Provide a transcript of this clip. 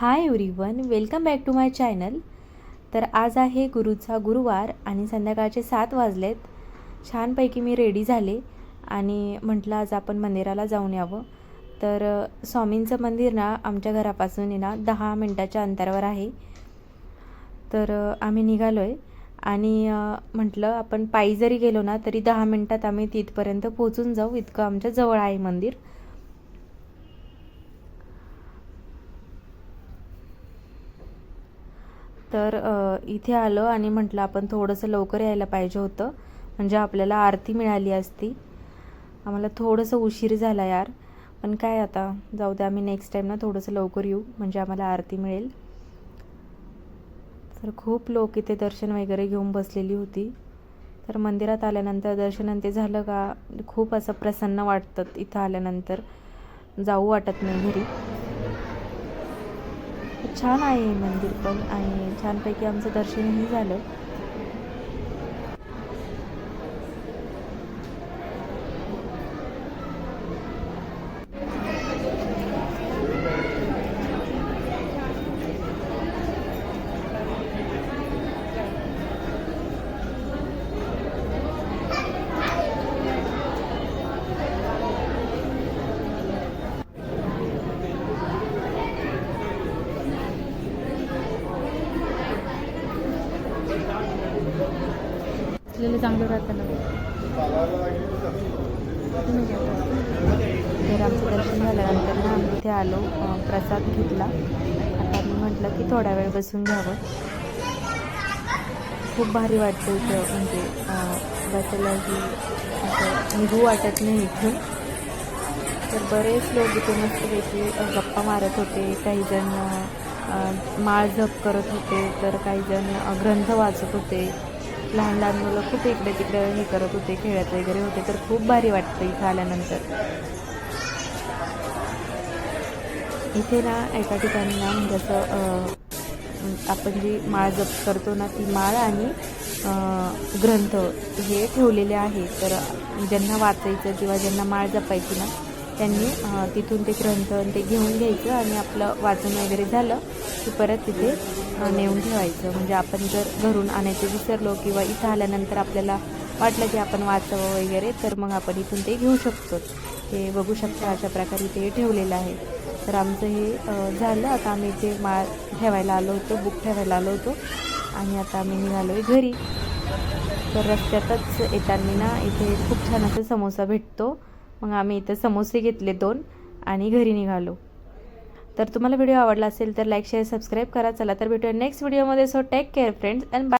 Hi everyone welcome back to my channel तर आज आहे गुरुचा गुरुवार आणि संध्याकाळचे सात वाजलेत. छानपैकी मी रेडी झाले आणि म्हटलं आज आपण मंदिराला जाऊन यावं. तर स्वामींचं मंदिर ना आमच्या घरापासून आहे ना दहा मिनटाच्या अंतरावर आहे. तर आम्ही निघालो आहे आणि म्हटलं आपण पायी जरी गेलो ना तरी दहा मिनटात आम्ही तिथपर्यंत पोहोचून जाऊ. इतकं आमच्या जवळ आहे मंदिर. तर इथे आलं आणि म्हटलं आपण थोडंसं लवकर यायला पाहिजे होतं. म्हणजे आपल्याला आरती मिळाली असती. आम्हाला थोडंसं उशीर झाला यार. पण काय आता? जाऊ दे आम्ही नेक्स्ट टाईम ना थोडंसं लवकर येऊ. म्हणजे आम्हाला आरती मिळेल. तर खूप लोक इथे दर्शन वगैरे घेऊन बसलेली होती. तर मंदिरात आल्यानंतर दर्शन आणि ते झालं का? खूप असं प्रसन्न वाटतं इथं आल्यानंतर. जाऊ वाटत नाही घरी. छान आहे मंदिर पण आणि छानपैकी आमचं दर्शनही झालं. असलेलं चांगलं राहतं ना. तर आमचं दर्शन झाल्यानंतर ना आम्ही इथे आलो प्रसाद घेतला. आता मी म्हटलं की थोडा वेळ बसून घ्यावं. खूप भारी वाटतं इथं म्हणजे अं, बसायलाही असं निघू वाटत नाही इथं तर बरेच लोक इथे मस्तपैकी गप्पा मारत होते. काहीजण माळ जप करत होते. तर काहीजण ग्रंथ वाचत होते. लहान लहान मुलं खूप इकडे तिकडे हे करत होते खेळत वगैरे होते तर खूप भारी वाटतं इथं आल्यानंतर. इथे ना एका ठिकाणी ना म्हणजे असं आपण जी माळ जप करतो ना ती माळ आणि ग्रंथ हे ठेवलेले आहे. तर ज्यांना वाचायचं किंवा ज्यांना माळ जपायची ना त्यांनी तिथून ते ग्रंथ ते घेऊन घ्यायचं आणि आपलं वाचन वगैरे झालं की परत तिथे नेऊन ठेवायचं. म्हणजे आपण जर घरून आणायचं विसरलो किंवा इथं आल्यानंतर आपल्याला वाटलं की आपण वाचावं वगैरे तर मग आपण इथून ते घेऊ शकतो. हे बघू शकता अशा प्रकारे ते ठेवलेलं आहे. तर आमचं हे झालं. आता आम्ही ते माळ ठेवायला आलो होतो बुक ठेवायला आलो होतो. आणि आता आम्ही निघालो आहे घरी. तर रस्त्यातच येताना ना इथे खूप छान असं समोसा भेटतो. मग आम्ही इथं समोसे घेतले दोन आणि घरी निघालो. तर तुम्हाला व्हिडिओ आवडला असेल तर लाईक शेअर सबस्क्राईब करा. चला तर भेटूया नेक्स्ट व्हिडिओमध्ये so take care friends and bye